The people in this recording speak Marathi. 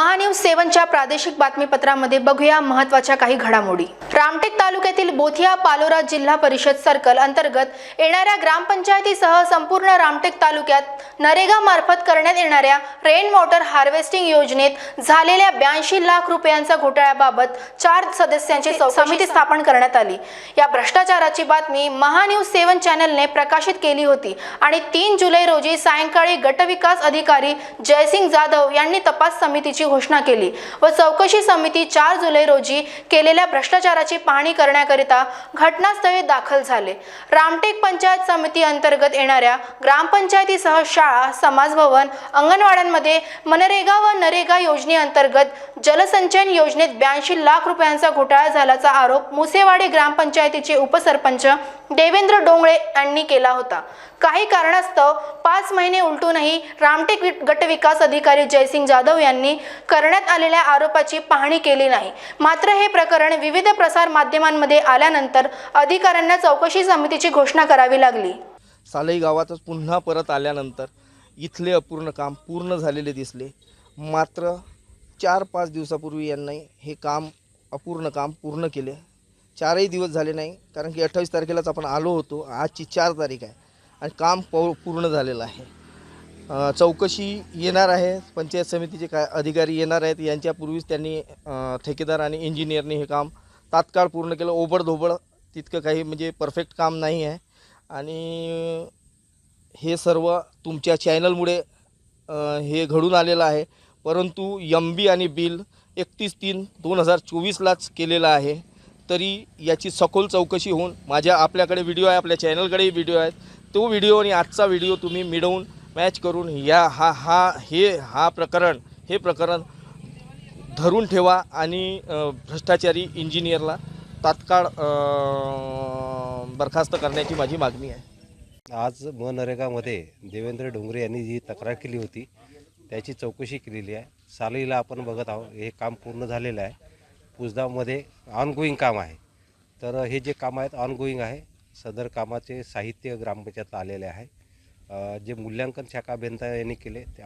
महान्यूज सेवनच्या प्रादेशिक बातमीपत्रामध्ये बघूया महत्त्वाच्या काही घडामोडी. रामटेक तालुक्यातील बोथिया पालोरा जिल्हा परिषद सर्कल अंतर्गत येणाऱ्या ग्रामपंचायतीसह संपूर्ण रामटेक तालुक्यात नरेगा मार्फत करण्यात येणाऱ्या रेन वॉटर हार्वेस्टिंग योजनेत झालेल्या ब्याऐंशी लाख रुपयांचा घोटाळ्याबाबत चार सदस्यांची समिती स्थापन करण्यात आली. या भ्रष्टाचाराची बातमी महान्यूज सेवन चॅनलने प्रकाशित केली होती आणि तीन जुलै रोजी सायंकाळी गटविकास अधिकारी जयसिंग जाधव यांनी तपास समितीची घोषणा केली व चौकशी समिती चार जुलै रोजी केलेल्या भ्रष्टाचाराची पाहणी करण्याकरिता घटनास्थळी दाखल झाले. रामटेक पंचायत समिती अंतर्गत येणाऱ्या ग्रामपंचायतीसह शाळा समाजभवन अंगणवाड्यांमध्ये मनरेगा व नरेगा योजनेअंतर्गत जलसंचयन योजनेत ब्याऐंशी लाख रुपयांचा घोटाळा झाल्याचा आरोप मुसेवाडी ग्रामपंचायतीचे उपसरपंच देवेंद्र डोंगळे यांनी केला होता. काही कारणास्तव पाच महिने उलटूनही रामटेक गटविकास अधिकारी जयसिंग जाधव यांनी करण्यात आलेल्या आरोपाची पाहणी केली नाही. मात्र हे प्रकरण विविध प्रसार माध्यमांमध्ये आल्यानंतर अधिकाऱ्यांना चौकशी समितीची घोषणा करावी लागली. सालई गावातच पुन्हा परत आल्यानंतर इथले अपूर्ण काम पूर्ण झालेले दिसले. मात्र चार पाच दिवसापूर्वी यांनी हे काम अपूर्ण काम पूर्ण केले. चारही दिवस झाले नाही कारण की अठ्ठावीस तारखेलाच आपण आलो होतो. आजची चार तारीख आहे आणि काम पौ पूर्ण झालेलं आहे. चौकशी येणार आहे पंचायत समितीचे काय अधिकारी येणार आहेत यांच्यापूर्वीच त्यांनी ठेकेदार आणि इंजिनियरने हे काम तात्काळ पूर्ण केलं. ओबडधोबड तितकं काही म्हणजे परफेक्ट काम नाही आहे. आणि हे सर्व तुमच्या चॅनलमुळे हे घडून आलेलं आहे. परंतु यम बी आणि बिल एकतीस तीन दोन हजार चोवीसलाच केलेलं आहे. तरी याची सखोल चौकशी होऊन माझ्या आपल्याकडे व्हिडिओ आहे आपल्या चॅनलकडेही व्हिडिओ आहेत. तो व्हिडिओ आणि आजचा व्हिडिओ तुम्ही मिळवून मॅच करून या हा हा हे हा प्रकरण हे प्रकरण धरून ठेवा आणि भ्रष्टाचारी इंजिनियरला तात्काळ बरखास्त करण्याची माझी मागणी आहे. आज मनरेगामध्ये देवेंद्र डोंगरे यांनी जी तक्रार केली होती त्याची चौकशी केलेली आहे. सालीला आपण बघत आहोत हे काम पूर्ण झालेलं आहे. पुसदामध्ये ऑनगोईंग काम आहे. तर हे जे काम आहेत ऑनगोईंग आहे. सदर कामाचे साहित्य ग्रामपंचायतला आलेले आहे. जे मूल्यांकन शाखा अभियंता यांनी केले ते